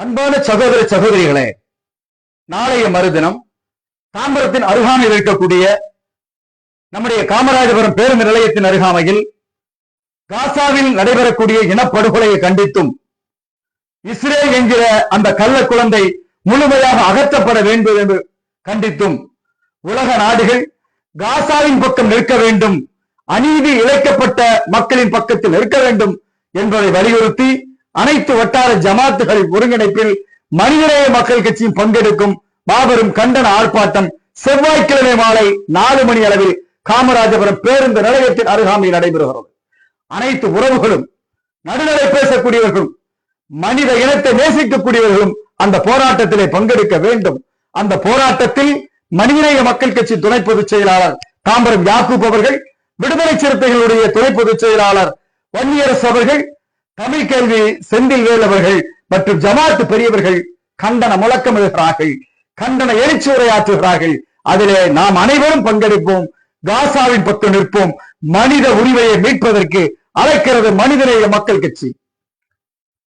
அன்பான சகோதர சகோதரிகளே நாளைய மறுதினம் தாம்பரத்தின் அருகாமையில் இருக்கக்கூடிய நம்முடைய காமராஜபுரம் பேருந்து நிலையத்தின் அருகாமையில் காசாவில் நடைபெறக்கூடிய இனப்படுகொலையை கண்டித்தும் இஸ்ரேல் என்கிற அந்த கள்ள குழந்தை முழுமையாக அகற்றப்பட வேண்டும் என்று கண்டித்தும் உலக நாடுகள் காசாவின் பக்கம் நிற்க வேண்டும் அநீதி இழைக்கப்பட்ட மக்களின் பக்கத்தில் நிற்க வேண்டும் என்பதை வலியுறுத்தி அனைத்து வட்டார ஜமாத்துகளின் ஒருங்கிணைப்பில் மனிதநேய மக்கள் கட்சியும் பங்கெடுக்கும் மாபெரும் கண்டன ஆர்ப்பாட்டம் செவ்வாய்க்கிழமை மாலை நாலு மணி அளவில் காமராஜபுரம் பேருந்து நிலையத்தின் அருகாமையில் நடைபெறுகிறது. அனைத்து உறவுகளும் நடுநிலை பேசக்கூடியவர்களும் மனித இனத்தை நேசிக்கக்கூடியவர்களும் அந்த போராட்டத்திலே பங்கெடுக்க வேண்டும். அந்த போராட்டத்தில் மனிதநேய மக்கள் கட்சி துணை பொதுச் செயலாளர் தாம்பரம் யாக்கூப் அவர்கள் விடுதலை சிறுத்தைகளுடைய துணை பொதுச் செயலாளர் வன்னியரசு அவர்கள் தமிழ் கேள்வி செந்தில்வேல் அவர்கள் மற்றும் ஜமாத்து பெரியவர்கள் கண்டன முழக்கம் எழுகிறார்கள் கண்டன எழுச்சி உரையாற்றுகிறார்கள். அதிலே நாம் அனைவரும் பங்கெடுப்போம் காசாவின் பக்கம் நிற்போம். மனித உரிமையை மீட்பதற்கு அழைக்கிறது மனிதநேய மக்கள் கட்சி.